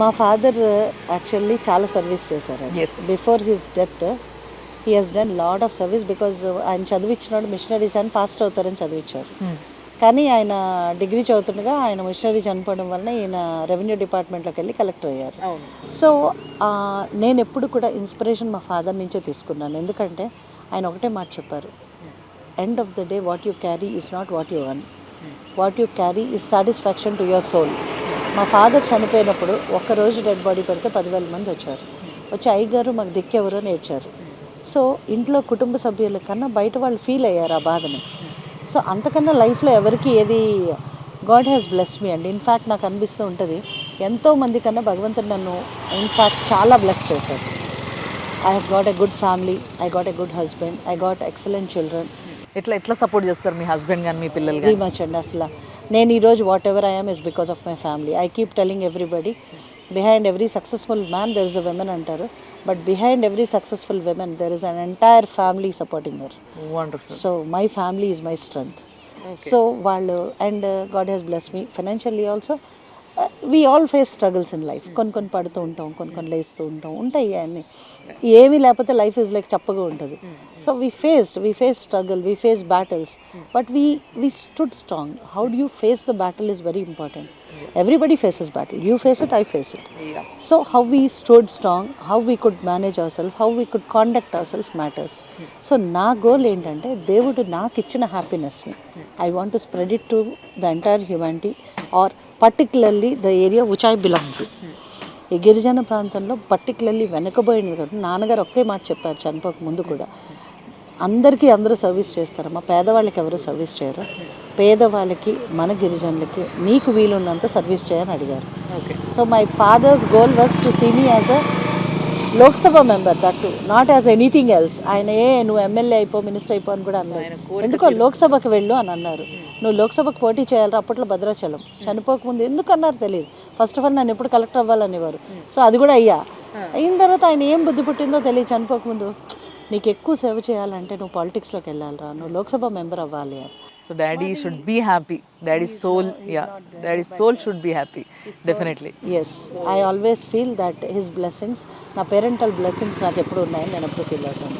మా father actually చాలా service చేశారు. Before his death he has done lot of service because ఆయన చదివించినాడు మిషనరీస్ అని పాస్ట్ అవుతారని చదివించారు కానీ ఆయన డిగ్రీ చదువుతుండగా ఆయన మిషనరీ చనిపోవడం వలన ఈయన రెవెన్యూ డిపార్ట్మెంట్లోకి వెళ్ళి కలెక్టర్ అయ్యారు. సో నేను ఎప్పుడు కూడా ఇన్స్పిరేషన్ మా ఫాదర్ నుంచే తీసుకున్నాను. ఎందుకంటే ఆయన ఒకటే మాట చెప్పారు. End of the day what you carry is not what you won what you carry is satisfaction to your soul మా ఫాదర్ చనిపోయినప్పుడు ఒక్కరోజు డెడ్ బాడీ పెడితే పదివేల మంది వచ్చారు. వచ్చి అయ్యగారు మాకు దిక్కెవరు అని ఏడ్చారు సో ఇంట్లో కుటుంబ సభ్యుల కన్నా బయట వాళ్ళు ఫీల్ అయ్యారు ఆ బాధని. సో అంతకన్నా లైఫ్లో ఎవరికి ఏది గాడ్ హ్యాస్ బ్లెస్ మీ అండి. ఇన్ఫ్యాక్ట్ నాకు అనిపిస్తూ ఉంటుంది ఎంతో మంది కన్నా భగవంతుడు నన్ను ఇన్ఫ్యాక్ట్ చాలా బ్లెస్ చేశారు I have got a good family I got a good husband I got excellent children ఎట్లా ఎట్లా సపోర్ట్ చేస్తారు మీ హస్బెండ్ కానీ మీ పిల్లలు వెరీ మచ్ అండి అసలు. నేను ఈరోజు whatever I'm is because of my family I keep telling everybody behind every successful man there is a women అంటారు. But behind every successful women there is an entire family supporting her wonderful so my family is my strength so వాళ్ళు and God has bless me financially also we all face struggles in life కొన్ని కొన్ని పడుతూ ఉంటాం కొన్ని కొన్ని లేస్తూ ఉంటాం. ఉంటాయి అన్నీ. ఏమీ లేకపోతే లైఫ్ ఈజ్ లైక్ చప్పగా ఉంటుంది. So we faced we face struggle we face battles but we we stood strong how do you face the battle is very important everybody faces battle you face it I face it so how we stood strong how we could manage our self how we could conduct our self matters so నా goal ఏంటంటే దేవుడు నాకు ఇచ్చిన హ్యాపీనెస్ని I want to spread it to the entire humanity or particularly the area which I belong to ఈ గిరిజన ప్రాంతంలో particularly వెనకబోయింది కాబట్టి నాన్నగారు ఒకే మాట చెప్పారు చనిపోక ముందు కూడా. అందరికీ అందరూ సర్వీస్ చేస్తారమ్మా పేదవాళ్ళకి ఎవరు సర్వీస్ చేయరు. పేదవాళ్ళకి మన గిరిజనులకి నీకు వీలున్నంత సర్వీస్ చేయని అడిగారు. Okay so my father's goal was to see me as a Lok Sabha member that not as anything else ఆయన ఏ నువ్వు ఎమ్మెల్యే అయిపో మినిస్టర్ అయిపో అని కూడా అన్నారు ఎందుకో లోక్సభకి వెళ్ళు అని అన్నారు. నువ్వు లోక్సభకు పోటీ చేయాలి అప్పట్లో భద్రాచలం. చనిపోకముందు ఎందుకు అన్నారు తెలియదు ఫస్ట్ ఆఫ్ ఆల్ నన్ను ఎప్పుడు కలెక్టర్ అవ్వాలనేవారు. సో అది కూడా అయ్యా. అయిన తర్వాత ఆయన ఏం బుద్ధి పుట్టిందో తెలియదు. చనిపోకముందు నీకు ఎక్కువ సేవ చేయాలంటే నువ్వు పాలిటిక్స్లోకి వెళ్ళాలిరా. నువ్వు లోక్సభ మెంబర్ అవ్వాలి అని. So daddy should be happy daddy soul yeah daddy soul should be happy definitely yes I always feel that his blessings నా పేరెంటల్ బ్లెస్సింగ్స్ నాకు ఎప్పుడు ఉన్నాయని నేను ఎప్పుడు ఫీల్ అవుతాను.